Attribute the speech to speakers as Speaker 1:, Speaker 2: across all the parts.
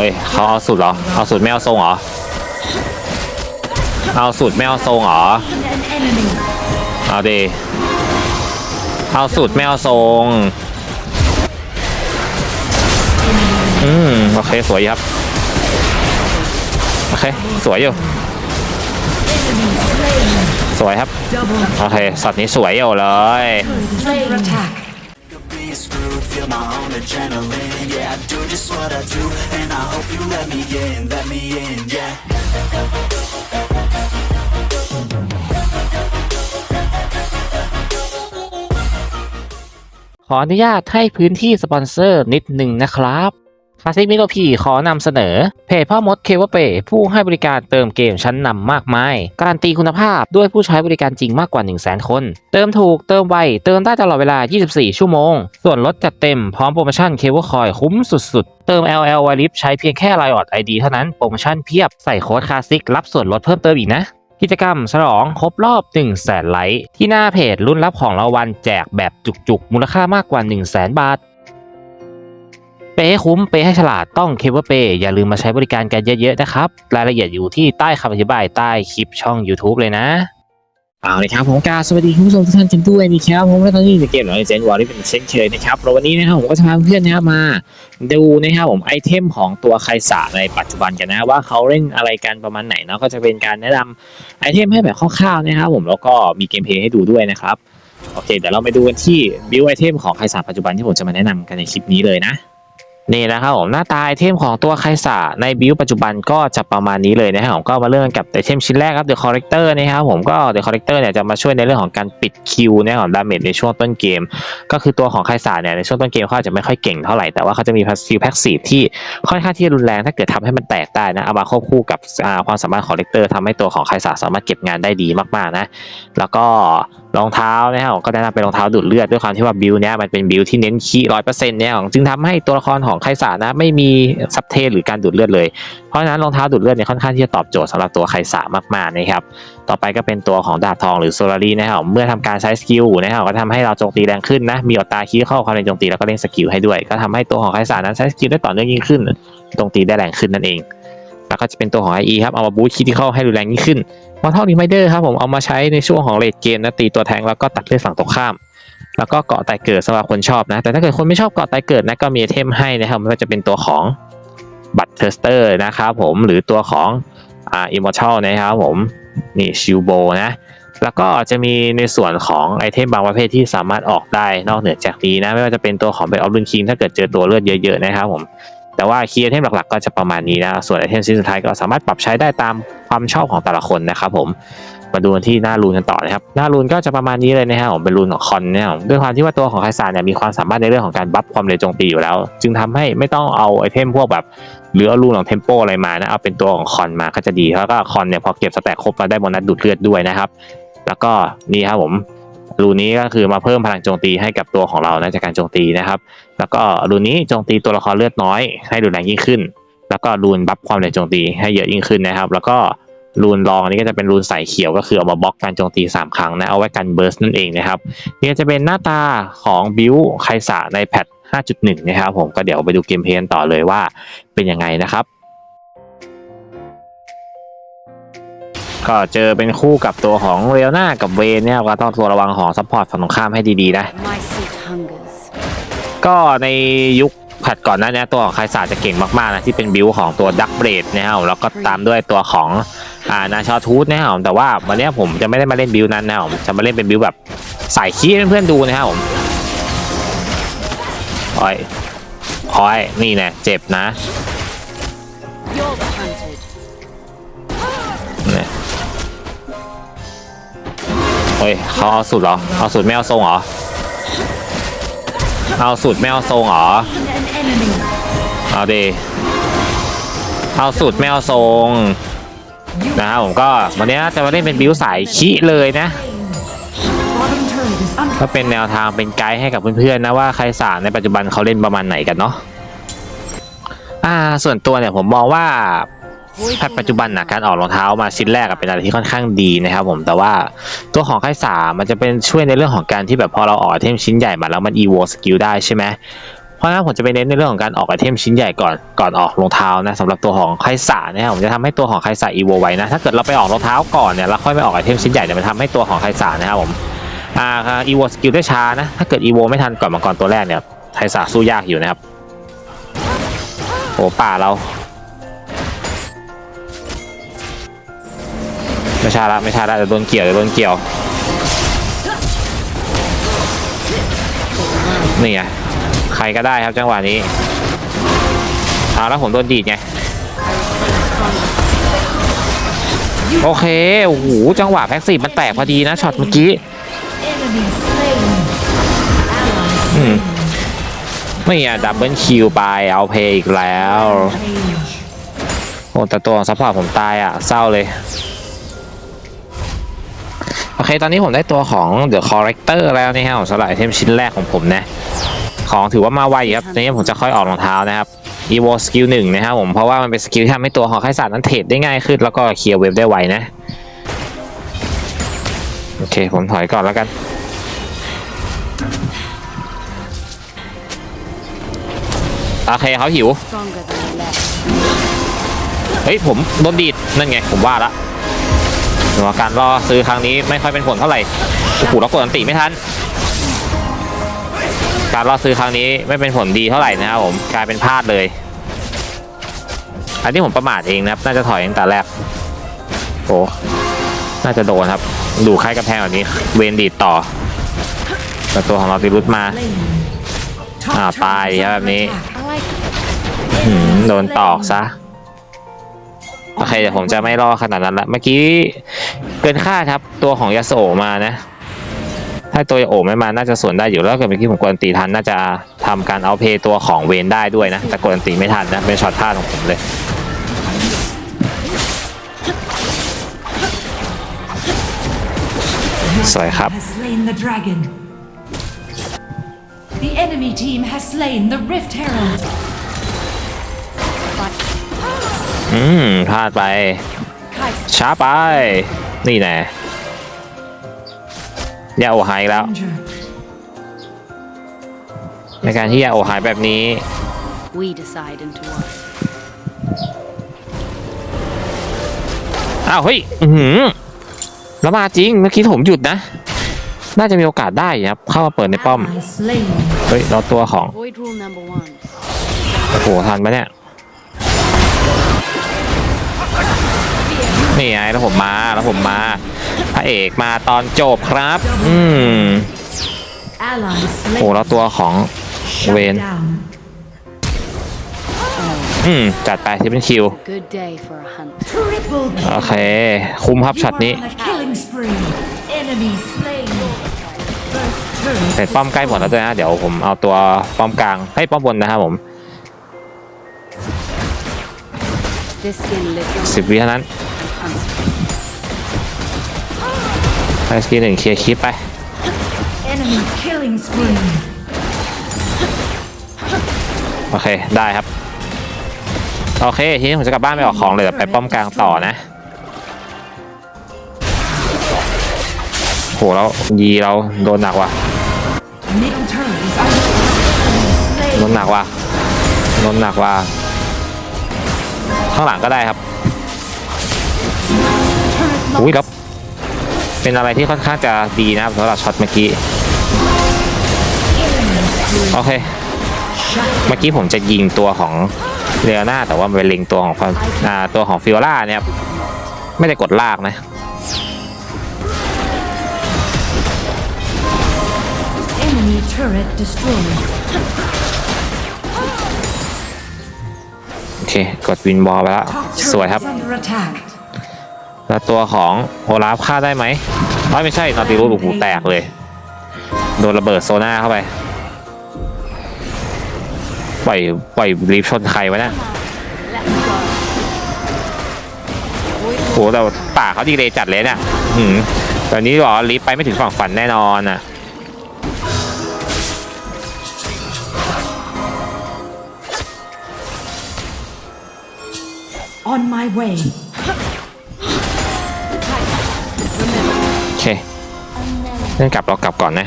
Speaker 1: เฮ้ยเขาเอาสุดเหรอ เอาสุดไม่เอาทรงเหรอ เอาสุดไม่เอาทรงเหรอ เอาดีเอาสุดไม่เอาทรง อืมโอเคสวยครับ โอเคสวยอยู่ สวยครับ โอเคสัตว์นี้สวยอยู่เลย
Speaker 2: Feel my own adrenaline Yeah, I do just what I do And I hope you let me in, let me in, yeah
Speaker 1: ขออนุญาตให้พื้นที่สปอนเซอร์นิดหนึ่งนะครับ คลาสสิกมิโลพีขอนำเสนอ เพจพ่อมดเคเวเปผู้ให้บริการเติมเกมชั้นนำมากมาย การันตีคุณภาพด้วยผู้ใช้บริการจริงมากกว่า 1 0 0 0 0แคน เติมถูกเติมไว เติมได้ตลอดเวลา 24 ชั่วโมง ส่วนลดจัดเต็มพร้อมโปรโมชั่นเคเบิลคอยคุ้มสุดๆ เติม LL w i l i f ใช้เพียงแค่ไลออด ID เท่านั้นโปรโมชั่นเพียบใส่โค้ดคลาสสิกรับส่วนลดเพิ่มเติมอีกนะกิจกรรมฉลองครบรอบ1 0 0 0 0แสนไลค์ที่หน้าเพจรุ่นรับของรางวัลแจกแบบจุกๆ มูลค่ามากกว่า 1 0 0 0 0แสนบาท เปให้คุ้มเปให้ฉลาดต้องเคเบิลเปอย่าลืมมาใช้บริการกันเยอะๆนะครับ รายละเอียดอยู่ที่ใต้คำอธิบายใต้คลิปช่อง YouTube เลยนะเอาเลยครับผมกาสวัสดีคุณผู้ชมทุกท่านกันด้วยนะครับผมและตอนนี้อยู่ในเกมของเจนวอลที่เป็นเช่นเคยนะครับแล้ววันนี้นะครับผมก็จะพาเพื่อนนะครับมาดูนะครับผมไอเทมของตัวไคสาในปัจจุบันกันนะว่าเขาเล่นอะไรกันประมาณไหนเนาะก็จะเป็นการแนะนำไอเทมให้แบบคร่าวๆนะครับผมแล้วก็มีเกมเพลย์ให้ดูด้วยนะครับโอเคเดี๋ยวเราไปดูกันที่บิวไอเทมของไคสาปัจจุบันที่ผมจะมาแนะนำกันในคลิปนี้เลยนะ นี่นะครับผมหน้าตาไอเทมของตัวไคสาในบิวปัจจุบันก็จะประมาณนี้เลยนะครับผมก็มาเริ่มกันกับไอเทมชิ้นแรกครับเดอะคอร์เรคเตอร์นะครับผมก็เดอะคอร์เรคเตอร์เนี่ยจะมาช่วยในเรื่องของการปิดคิวนะครับของดาเมจในช่วงต้นเกม ก็คือตัวของไคสาเนี่ยในช่วงต้นเกมเขาอาจจะไม่ค่อยเก่งเท่าไหร่แต่ว่าเขาจะมีพาสซีฟแพ็กซีฟที่ค่อนข้างที่จะรุนแรงถ้าเกิดทำให้มันแตกได้นะเอามาควบคู่กับความสามารถของเลกเตอร์ทำให้ตัวของไคสาสามารถเก็บงานได้ดีมากๆนะแล้วก็รองเท้านะครับก็แนะนำเป็นรองเท้าดูดเลือดด้วยความที่ว่าบิลเนี่ยมันเป็นบิลที่เน้นคีร้อยเปอร์เซ็นต์เนี่ยจึงทำให้ตัวละครของไคสานะไม่มีซับเทหรือการดูดเลือดเลย เพราะฉะนั้นรองเท้าดูดเลือดเนี่ยค่อนข้างที่จะตอบโจทย์สำหรับตัวไคสามากๆนะครับต่อไปก็เป็นตัวของดาบทองหรือโซลารีนะครับเมื่อทำการใช้สกิลนะครับก็ทำให้เราโจมตีแรงขึ้นนะมีอัตราคีเข้าความเร็วโจมตีแล้วก็เล่นสกิลให้ด้วย ก็ทำให้ตัวของไคสานั้นใช้สกิลได้ต่อเนื่องยิ่งขึ้นโจมตีได้แรงขึ้นนั่นเอง แล้วก็จะเป็นตัวของ IE ครับ เอามาบูสต์คิที่เข้าให้รุนแรงยิ่งขึ้นมอเท่ารีไมเดอร์ครับผมเอามาใช้ในช่วงของเลดเกมนะตีตัวแทงแล้วก็ตัดเลือดฝั่งตรงข้าม แล้วก็เกาะไตเกิดสำหรับคนชอบนะ แต่ถ้าเกิดคนไม่ชอบเกาะไตเกิดนะก็มีเทมให้นะครับไม่ว่าจะเป็นตัวของบัตเทอร์สเตอร์นะครับผมหรือตัวของอ่าอิมมอร์ทัลนะครับผมนี่ชิวโบนะแล้วก็จะมีในส่วนของไอเทมบางประเภทที่สามารถออกได้นอกเหนือจากนี้นะ ไม่ว่าจะเป็นตัวของเบลออฟลุนคิงถ้าเกิดเจอตัวเลือดเยอะๆนะครับผม แต่ว่าคีย์ไอเทมหลักๆ ก็จะประมาณนี้นะส่วนไอเทมชิ้นสุดท้ายก็สามารถปรับใช้ได้ตามความชอบของแต่ละคนนะครับผมมาดูที่หน้ารูนกันต่อนะครับหน้ารูนก็จะประมาณนี้เลยนะครับผมเป็นรูนของคอนเนะครับด้วยความที่ว่าตัวของไคซานเนี่ยมีความสามารถในเรื่องของการบัฟความเร็วโจมตีอยู่แล้ว จึงทำให้ไม่ต้องเอาไอเทมพวกแบบหรือเอารูนของเทมโปอะไรมานะเอาเป็นตัวของคอนมาก็จะดีแล้วก็คอนเนี่ยพอเก็บสแต็กครบเราได้โบนัสดูดเลือดด้วยนะครับ แล้วก็นี่ครับผม รูนี้ก็คือมาเพิ่มพลังโจมตีให้กับตัวของเรานะจากการโจมตีนะครับ แล้วก็รูนนี้โจมตีตัวละครเลือดน้อย ให้รุนแรงยิ่งขึ้น แล้วก็รูนบัฟความเร็วโจมตีให้เยอะยิ่งขึ้นนะครับ แล้วก็รูนรองอันนี้ก็จะเป็นรูนใส่เขียวก็คือเอามาบล็อกการโจมตี 3 ครั้งนะเอาไว้กันเบิร์สนั่นเองนะครับนี่จะเป็นหน้าตาของบิวไคสาในแพท5.1 นะครับผมก็เดี๋ยวไปดูเกมเพลย์ต่อเลยว่าเป็นยังไงนะครับ ก็เจอเป็นคู่กับตัวของเรียวนากับเวนเนี่ยก็ต้องตัวระวังของซัพพอร์ตฝั่งตรงข้ามให้ดีๆนะ
Speaker 3: My seat hungers.
Speaker 1: ก็ในยุคผัดก่อนหน้านี้ตัวของไคสาจะเก่งมากๆนะที่เป็นบิวของตัวดักเบรดนะครับแล้วก็ตามด้วยตัวของอ่านาชอทูธนะครับแต่ว่าวันนี้ผมจะไม่ได้มาเล่นบิวนั้นนะครับจะมาเล่นเป็นบิวแบบสายขี้ให้เพื่อนๆดูนะครับผมโอ้ยโอ้ยนี่นะเจ็บนะ เฮ้ยเขาเอาสุดเหรอ เอาสุดไม่เอาทรงเหรอ เอาสุดไม่เอาทรงเหรอ เอาดีเอาสุดไม่เอาทรงนะครับผมก็วันนี้จะมาเล่นเป็นบิวสายขี้เลยนะ ก็เป็นแนวทางเป็นไกด์ให้กับเพื่อนๆนะว่าใครสารในปัจจุบันเขาเล่นประมาณไหนกันเนาะอ่าส่วนตัวเนี่ยผมมองว่า แพทปัจจุบันนะการออกรองเท้ามาชิ้นแรกเป็นอะไรที่ค่อนข้างดีนะครับผมแต่ว่าตัวของไคสามันจะเป็นช่วยในเรื่องของการที่แบบพอเราออกไอเทมชิ้นใหญ่มาแล้วมัน evo skill ได้ใช่ไหมเพราะฉะนั้นผมจะไปเน้นในเรื่องของการออกไอเทมชิ้นใหญ่ก่อนก่อนออกรองเท้านะสำหรับตัวของไคสาเนี่ยผมจะทำให้ตัวของไคสาอีโวไว้นะถ้าเกิดเราไปออกรองเท้าก่อนเนี่ยแล้วค่อยไปออกไอเทมชิ้นใหญ่เนี่ยมันทำให้ตัวของไคสานะครับผมอ่าอีโวสกิลได้ช้านะถ้าเกิดอีโวไม่ทันก่อนมังกรตัวแรกเนี่ยไคสาสู้ยากอยู่นะครับโอ้ป่าเรา ไม่ใช่ละไม่ใช่ละเดี๋ยวโดนเกี่ยวเดี๋ยวโดนเกี่ยวนี่ไงใครก็ได้ครับจังหวะนี้เอาแล้วผมโดนดีดไงโอเคโอ้โหจังหวะแพ็กซีฟมันแตกพอดีนะช็อตเมื่อกี้
Speaker 3: Enemy slain. Ally
Speaker 1: อืมนี่อะดับเบิลคิวไปเอาเพย์อีกแล้ว โอ้แต่ตัวของซัพพอร์ตผมตายอะเศร้าเลย โอเค ตอนนี้ผมได้ตัวของ The Corrector แล้วนี่ฮะสำหรับไอเทมชิ้นแรกของผมนะ ของถือว่ามาไวครับทีนี้ผมจะค่อยออกรองเท้านะครับ Evo Skill หนึ่งนะครับผม เพราะว่ามันเป็นสกิลที่ทำให้ตัวของไคสารนั้นเทรดได้ง่ายขึ้น แล้วก็เคลียร์เวฟได้ไวนะ โอเค ผมถอยก่อนแล้วกันโอเคเขาหิว เฮ้ย ผมโดนดีด นั่นไง ผมว่าละ แต่ว่าการรอซื้อครั้งนี้ไม่ค่อยเป็นผลเท่าไหร่โอ้โหแล้วกดอันติไม่ทัน การรอซื้อครั้งนี้ไม่เป็นผลดีเท่าไหร่นะครับผมกลายเป็นพลาดเลย อันนี้ผมประมาทเองนะครับ น่าจะถอยตั้งแต่แรกโอ้น่าจะโดนครับ ดูค่ายกระแพงแบบนี้ เวนดีดต่อแต่ตัวของเราติรุตมา อ่าตายครับแบบนี้โดนตอกซะ โอเคเดี๋ยวผมจะไม่รอขนาดนั้นละเมื่อกี้เกินคาดครับตัวของยาโสมานะ ถ้าตัวยาโอไม่มาน่าจะสวนได้อยู่แล้วเกิดเมื่อกี้ผมกดอันตีทันน่าจะทำการเอาเพย์ตัวของเวนได้ด้วยนะแต่กดอันตีไม่ทันนะเป็นช็อตพลาดของผมเลยสวยครับ
Speaker 4: has slain the dragon. The enemy team has slain the Rift Herald.
Speaker 1: อืมพลาดไป
Speaker 4: Kai'Sa
Speaker 1: ช้าไป นี่แน่ยาโอหายอีกแล้ว
Speaker 4: Danger.
Speaker 1: ในการที่ยาโอหายแบบนี้
Speaker 3: We decide into what.
Speaker 1: อ้าวเฮ้ย อือหือแล้วมาจริง เมื่อกี้ผมหยุดนะ น่าจะมีโอกาสได้ครับ เข้ามาเปิดในป้อม
Speaker 4: Ally slain.
Speaker 1: เฮ้ย เราตัวของ
Speaker 3: Void rule number one.
Speaker 1: โอ้โห ทันปะเนี่ย นี่ไงแล้วผมมาแล้วผมมาพระเอกมาตอนจบครับ อืม
Speaker 4: Ally
Speaker 1: โอ้
Speaker 4: slain.
Speaker 1: แล้วตัวของ
Speaker 4: Shut
Speaker 1: Wen.
Speaker 4: down.
Speaker 1: อืม จัดไปที่เป็นคิว
Speaker 3: Good day for a hunt.
Speaker 4: Triple
Speaker 1: โอเค คุ้มครับ
Speaker 4: You
Speaker 1: ช็อต
Speaker 4: are
Speaker 1: นี้
Speaker 4: on a killing spree. Enemy slain. First turret.
Speaker 1: แต่ป้อมใกล้หมดแล้วด้วยนะเดี๋ยวผมเอาตัวป้อมกลางให้ยป้อมบนนะครับผม
Speaker 3: This skin lives on
Speaker 1: สิบวิเท่านั้น ไอสกีหนึ่งเคลียร์คลิปไป
Speaker 4: Enemy killing spree.
Speaker 1: โอเค ได้ครับ โอเค ทีนี้ผมจะกลับบ้านไปออกของเลยเดี๋ยวไปป้อมกลางต่อนะ โหแล้วยีเราโดนหนักว่ะ
Speaker 4: Middle turret is under attack.
Speaker 1: โด
Speaker 4: Enemy
Speaker 1: นหนักว่ะโดนหนักว่ะข้างหลังก็ได้ครับ
Speaker 4: turret
Speaker 1: อุ้ยแล้ว เป็นอะไรที่ค่อนข้างจะดีนะครับสำหรับช็อตเมื่อกี้ โอเค เมื่อกี้ผมจะยิงตัวของเรียนาแต่ว่ามันเป็นเล็งตัวของความอ่าตัวของฟิโอล่าเนี่ยครับไม่ได้กดลากนะ
Speaker 4: Enemy turret destroyed.
Speaker 1: โอเค กดวินบอลไปแล้ว
Speaker 4: Top
Speaker 1: สวย
Speaker 4: turret
Speaker 1: ครับ
Speaker 4: is under attack.
Speaker 1: แล้วตัวของโอลาฟฆ่าได้ไหมไม่ใช่นอติรูสโอ้โหแตกเลย โดนระเบิดโซน่าเข้าไป ปล่อยปล่อยรีบชนใครวะเนี่ยโอ้โหแต่ป่าเขาดีเลยจัดเลยเนี่ยหืมแบบนี้หรอรีบไปไม่ถึงฝั่งฝันแน่นอนอะ
Speaker 4: On my way.
Speaker 1: เคเล่นกลับเรากลับก่อนนะ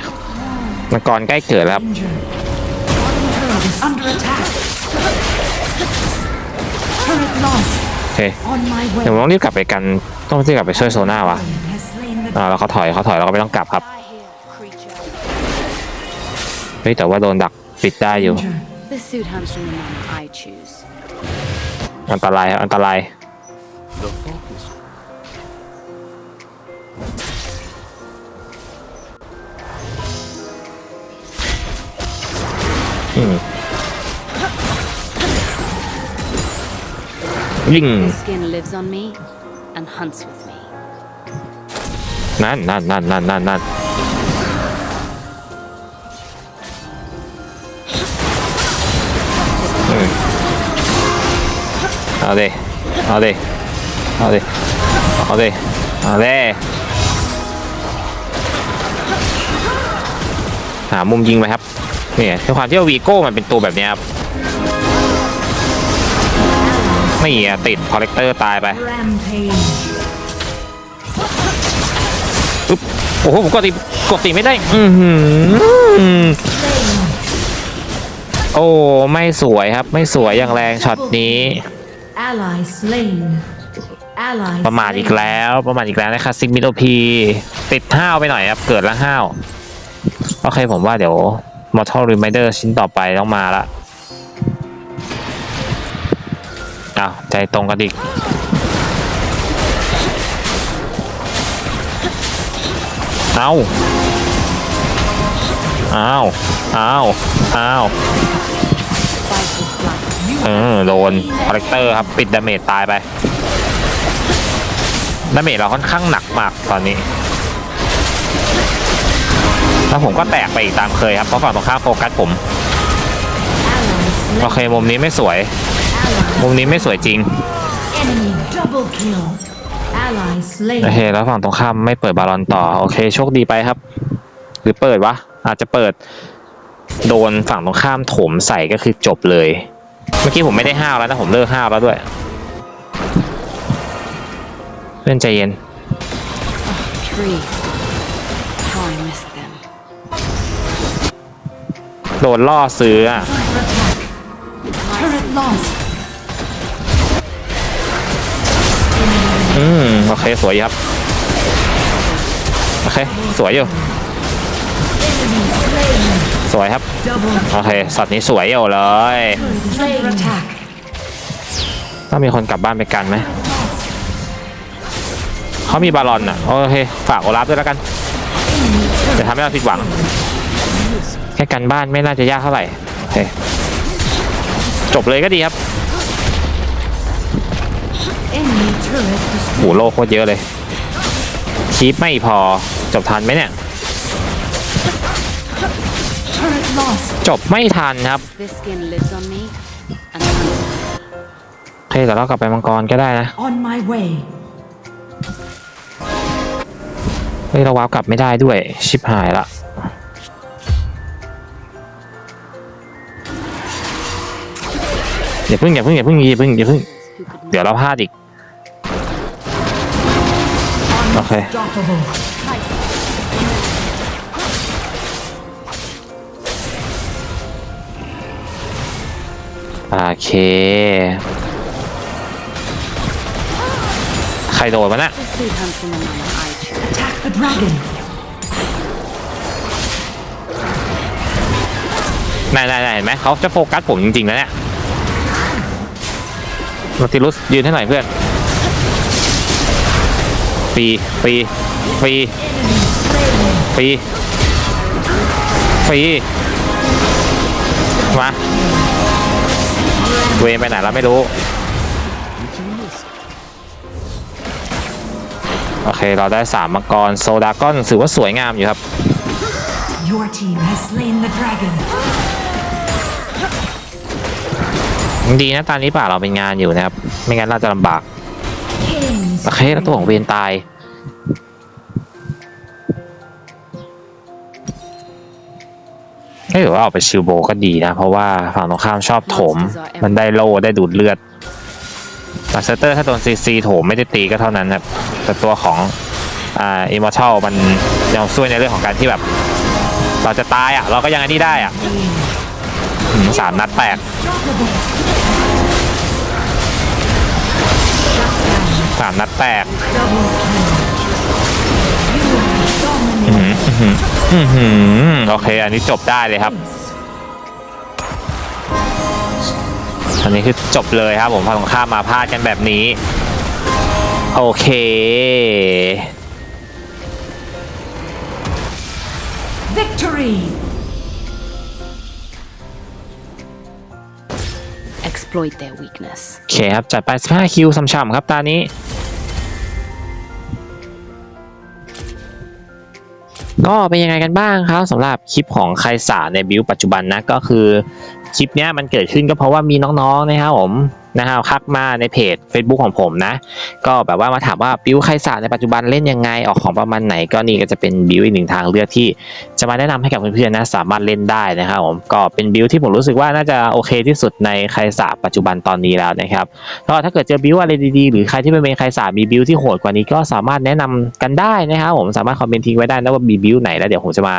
Speaker 1: มังกรใกล้เกิดแล้วครับโอเคเดี๋ยวผมต้องรีบกลับไปกันต้องรีบกลับไปช่วยโซน่าวะ
Speaker 4: Has slain the
Speaker 1: อ่าแล้วเขาถอยเขาถอยเราก็ไม่ต้องกลับครับเฮ้ยแต่ว่าโดนดักปิดได้อยู่อันตรายครับอันตราย ยิง
Speaker 3: This skin lives on me and hunts with me.
Speaker 1: นั่นนั่นนั่นนั่นนั่นนั่นอืมเอาดิเอาดิเอาดิเอาดิเอาดิหามุมยิงไปครับ เนี่ยด้วยความที่ว่าวีโก้มันเป็นตัวแบบนี้ครับนี่ติดคอลเลกเตอร์ตายไปโอ้โหผมกดตีกดตีไม่ได้ อืโอ้ไม่สวยครับ ไม่สวยอย่างแรงช็อตนี้ ประมาทอีกแล้วประมาทอีกแล้วนะครับซิกมิโตพี ติดห้าวไปหน่อยครับ เกิดละห้าว โอเคผมว่าเดี๋ยว Mortal Reminder ชิ้นต่อไปต้องมาละอ้าวใจตรงกันอีกเอาเอาเอาเอาเออโดนคาแรคเตอร์ครับ ปิดดาเมจตายไปดาเมจเราค่อนข้างหนักมากตอนนี้ แล้วผมก็แตกไปอีกตามเคยครับเพราะฝั่งตรงข้ามโฟกัสผม
Speaker 4: Ally
Speaker 1: โอ
Speaker 4: slain.
Speaker 1: เคมุมนี้ไม่สวย
Speaker 4: Ally.
Speaker 1: มุมนี้ไม่สวยจริง
Speaker 4: Enemy double kill. Ally
Speaker 1: โอเค
Speaker 4: slain.
Speaker 1: แล้วฝั่งตรงข้ามไม่เปิดบาลอนต่อโอเคโชคดีไปครับ หรือเปิดวะอาจจะเปิด โดนฝั่งตรงข้ามโถมใส่ก็คือจบเลย เมื่อกี้ผมไม่ได้ห้าวแล้วนะผมเลิกห้าวแล้วด้วยเพื่อนใจเย็น โดนล่อซื้ออะอืม โอเค สวยครับ โอเค สวยอยู่ สวยครับ โอเคช็อตนี้สวยอยู่เลยต้องมีคนกลับบ้านไปกันไหมเขามีบาลอนอะ โอเค ฝากโอลาฟด้วยแล้วกัน จะทำให้เราผิดหวัง ค่กันบ้านไม่น่าจะยากเท่าไหร่โอเคจบเลยก็ดีครับ
Speaker 4: Enemy turret destroyed.
Speaker 1: หูโลโคตรเยอะเลยคีปไม่พอจบทันไหมเนี่ย
Speaker 4: Turret lost.
Speaker 1: จบไม่ทันครับ
Speaker 3: This skin lives on me and hunts with me.
Speaker 1: โอเคแต่เรากลับไปมังกรก็ได้นะ
Speaker 4: On my way.
Speaker 1: เฮ้ยเราวาร์ปกลับไม่ได้ด้วย ชิบหายละ อย่าเพิ่งอย่าเพิ่งอย่าเพิ่งอย่าเพิ่งอย่าเพิ่ง
Speaker 3: Who could
Speaker 1: เดี๋ยวเราพลาดอีกโอเค
Speaker 4: Unstoppable.
Speaker 1: โอเค ใครโดนมาน่ะ
Speaker 3: This suit hunts in the manner I choose.
Speaker 4: Attack the dragon.
Speaker 1: นายนายนายเห็นไหมเขาจะโฟกัสผมจริงๆแล้วเนี่ย มาติลุสยืนให้หน่อยเพื่อนฟีฟีฟีฟีฟีมาเวไปไหนแล้วไม่รู้ โอเค เราได้สามมังกร โซดากอนถือว่าสวยงามอยู่ครับ ดีนะตอนนี้ป่าเราเป็นงานอยู่นะครับ ไม่งั้นเราจะลำบากโอเคแล้วตัวของเวนตายเอ้ยหรือว่าออกไปชิลโบก็ดีนะ เพราะว่าฝั่งตรงข้ามชอบโถม มันได้โล่ได้ดูดเลือดแต่เซตเตอร์ถ้าโดนซีซีโถมไม่ได้ตีก็เท่านั้นครับแต่ตัวของอ่าอิมมอร์ทัลมันยังช่วยในเรื่องของการที่แบบ เราจะตายอะ เราก็ยังอันนี้ได้อะ สามนัดแตกสามนัดแตกอือหืออือหืออือหือโอเค อันนี้จบได้เลยครับ อันนี้คือจบเลยครับผมพอตรงข้ามมาพลาดกันแบบนี้ โอเค
Speaker 4: Victory!
Speaker 3: Exploit their weakness.
Speaker 1: โอเคครับ จัดไป 15 คิวช่ำครับตานี้ ก็เป็นยังไงกันบ้างครับสำหรับคลิปของใครสาในบิวปัจจุบันนะ ก็คือคลิปเนี้ยมันเกิดขึ้นก็เพราะว่ามีน้องๆนะครับผม นะครับคักมาในเพจ Facebook ของผมนะ ก็แบบว่ามาถามว่าบิวใครสาในปัจจุบันเล่นยังไงออกของประมาณไหนก็นี่ก็จะเป็นบิวอีกหนึ่งทางเลือกที่จะมาแนะนำให้กับเพื่อนๆนะสามารถเล่นได้นะครับผมก็เป็นบิวที่ผมรู้สึกว่าน่าจะโอเคที่สุดในใครสาปัจจุบันตอนนี้แล้วนะครับก็ถ้าเกิดเจอบิวอะไรดีๆ หรือใครที่เป็นใครสามีบิวที่โหดกว่านี้ก็สามารถแนะนำกันได้นะครับผมสามารถคอมเมนต์ทิ้งไว้ได้นะว่ามีบิวไหนแล้วเดี๋ยวผมจะมา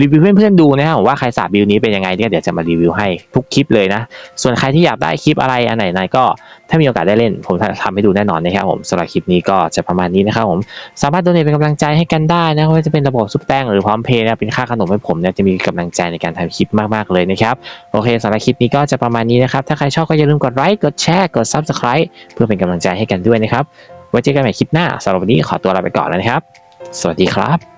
Speaker 1: รีวิวเพื่อนๆดูนะครับผมว่าใครสาบิวนี้เป็นยังไงเนี่ยเดี๋ยวจะมารีวิวให้ทุกคลิปเลยนะส่วนใครที่อยากได้คลิปอะไรอันไหนๆก็ถ้ามีโอกาสได้เล่น ผมทำให้ดูแน่นอนนะครับผมสำหรับคลิปนี้ก็จะประมาณนี้นะครับผมสามารถโดเนทเป็นกำลังใจให้กันได้นะว่าจะเป็นระบบซุปแป้งหรือพร้อมเพย์นะเป็นค่าขนมให้ผมเนี่ยจะมีกำลังใจในการทำคลิปมากๆเลยนะครับโอเคสำหรับคลิปนี้ก็จะประมาณนี้นะครับถ้าใครชอบก็อย่าลืมกดไลค์กดแชร์กด subscribe เพื่อเป็นกำลังใจให้กันด้วยนะครับไว้เจอกันใหม่คลิปหน้าสำหรับวันนี้ขอตัวลาไปก่อนแล้วนะครับ สวัสดีครับ